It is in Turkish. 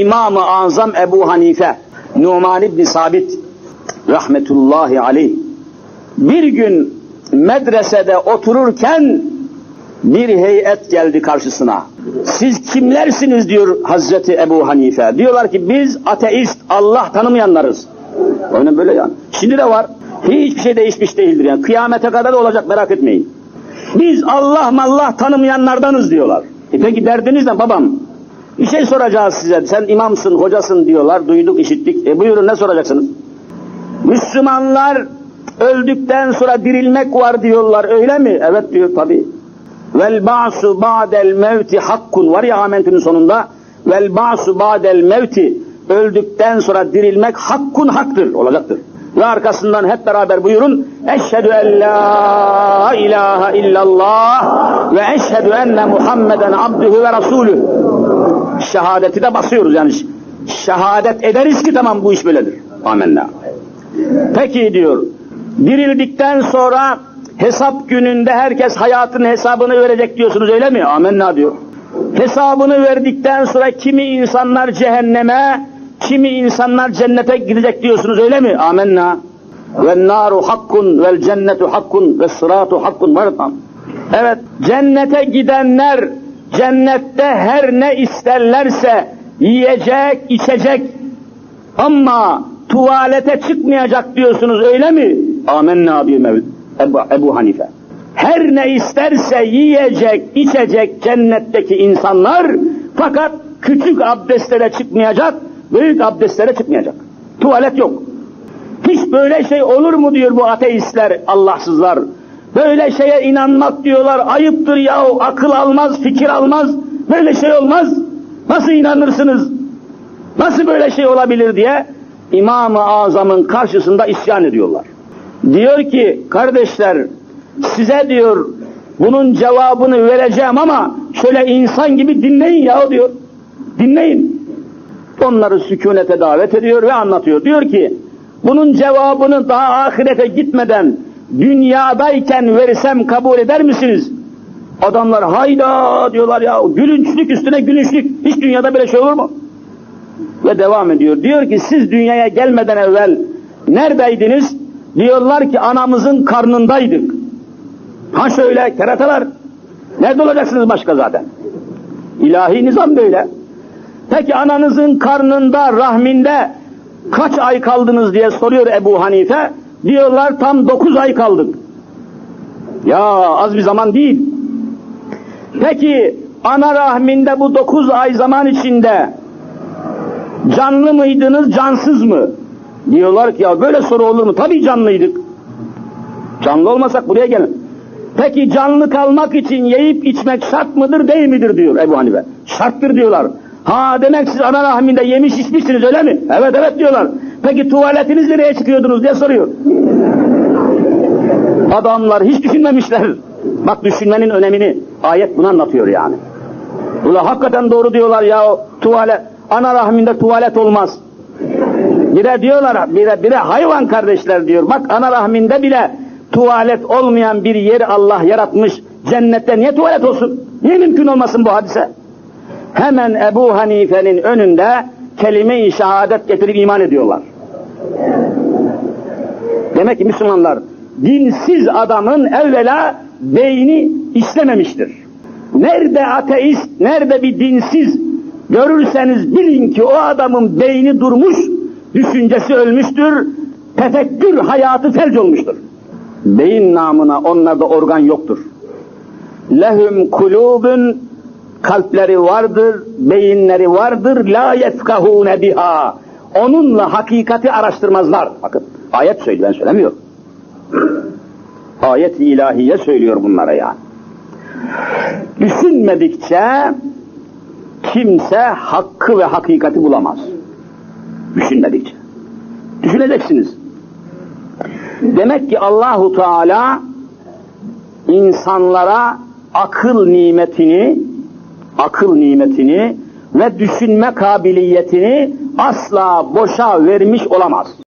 İmam-ı Azam Ebu Hanife, Numan İbni Sabit, rahmetullahi aleyh, bir gün medresede otururken bir heyet geldi karşısına. Siz kimlersiniz diyor Hazreti Ebu Hanife. Diyorlar ki biz ateist, Allah tanımayanlarız. Öyle böyle yani. Şimdi de var. Hiçbir şey değişmiş değildir yani. Kıyamete kadar da olacak merak etmeyin. Biz Allah mallah tanımayanlardanız diyorlar. E peki derdiniz ne babam? Bir şey soracağız size. Sen imamsın, hocasın diyorlar. Duyduk, işittik. E buyurun ne soracaksınız? Müslümanlar öldükten sonra dirilmek var diyorlar. Öyle mi? Evet diyor tabi. Vel ba'su ba'del mevti hakkun var ya amentinin sonunda. Vel ba'su ba'del mevti öldükten sonra dirilmek hakkun haktır, olacaktır. Ve arkasından hep beraber buyurun. Eşhedü en la ilahe illallah ve eşhedü enne Muhammeden abdühü ve rasulü. Şehadeti de basıyoruz yani. Şehadet ederiz ki tamam bu iş böyledir. Amenna. Peki diyor. Dirildikten sonra hesap gününde herkes hayatın hesabını verecek diyorsunuz öyle mi? Amenna diyor. Hesabını verdikten sonra kimi insanlar cehenneme, kimi insanlar cennete gidecek diyorsunuz öyle mi? Amenna. Ve naru hakkun vel cennetu hakkun ve sıratu hakkun var mı? Evet, cennete gidenler cennette her ne isterlerse yiyecek, içecek ama tuvalete çıkmayacak diyorsunuz öyle mi? Amenna diyor Mevlid. Ebu, Ebu Hanife. Her ne isterse yiyecek, içecek cennetteki insanlar fakat küçük abdestlere çıkmayacak, büyük abdestlere çıkmayacak. Tuvalet yok. Hiç böyle şey olur mu diyor bu ateistler, Allahsızlar. Böyle şeye inanmak diyorlar, ayıptır yahu, akıl almaz, fikir almaz, böyle şey olmaz. Nasıl inanırsınız? Nasıl böyle şey olabilir diye İmam-ı Azam'ın karşısında isyan ediyorlar. Diyor ki kardeşler size diyor bunun cevabını vereceğim ama şöyle insan gibi dinleyin ya diyor. Dinleyin. Onları sükunete davet ediyor ve anlatıyor. Diyor ki bunun cevabını daha ahirete gitmeden dünyadayken versem kabul eder misiniz? Adamlar hayda diyorlar ya gülünçlük üstüne gülünçlük. Hiç dünyada böyle şey olur mu? Ve devam ediyor. Diyor ki siz dünyaya gelmeden evvel neredeydiniz? Diyorlar ki anamızın karnındaydık. Ha şöyle keratalar. Nerede olacaksınız başka zaten? İlahi nizam böyle. Peki ananızın karnında, rahminde kaç ay kaldınız diye soruyor Ebu Hanife. Diyorlar tam dokuz ay kaldık. Ya az bir zaman değil. Peki ana rahminde bu dokuz ay zaman içinde canlı mıydınız, cansız mı? Diyorlar ki ya böyle soru olur mu? Tabii canlıydık. Canlı olmasak buraya gelin. Peki canlı kalmak için yiyip içmek şart mıdır değil midir diyor Ebu Hanife. Şarttır diyorlar. Ha demek siz ana rahminde yemiş içmişsiniz öyle mi? Evet evet diyorlar. Peki tuvaletiniz nereye çıkıyordunuz diye soruyor. Adamlar hiç düşünmemişler. Bak düşünmenin önemini ayet bunu anlatıyor yani. Ula hakikaten doğru diyorlar ya tuvalet ana rahminde tuvalet olmaz. Bire diyorlar, bire, bire hayvan kardeşler diyor. Bak ana rahminde bile tuvalet olmayan bir yer Allah yaratmış. Cennette niye tuvalet olsun? Niye mümkün olmasın bu hadise? Hemen Ebu Hanife'nin önünde kelime-i şehadet getirip iman ediyorlar. Demek ki Müslümanlar dinsiz adamın evvela beyni işlememiştir. Nerede ateist, nerede bir dinsiz görürseniz bilin ki o adamın beyni durmuş, düşüncesi ölmüştür, tefekkür hayatı felç olmuştur. Beyin namına onlarda organ yoktur. Lehum kulubun kalpleri vardır, beyinleri vardır, la yefkahune biha. Onunla hakikati araştırmazlar. Bakın ayet söylüyor, ben söylemiyorum. Ayet-i ilahiye söylüyor bunlara yani. Düşünmedikçe kimse hakkı ve hakikati bulamaz. Düşünmedikçe. Düşüneceksiniz. Demek ki Allahu Teala insanlara akıl nimetini akıl nimetini ve düşünme kabiliyetini asla boşa vermiş olamaz.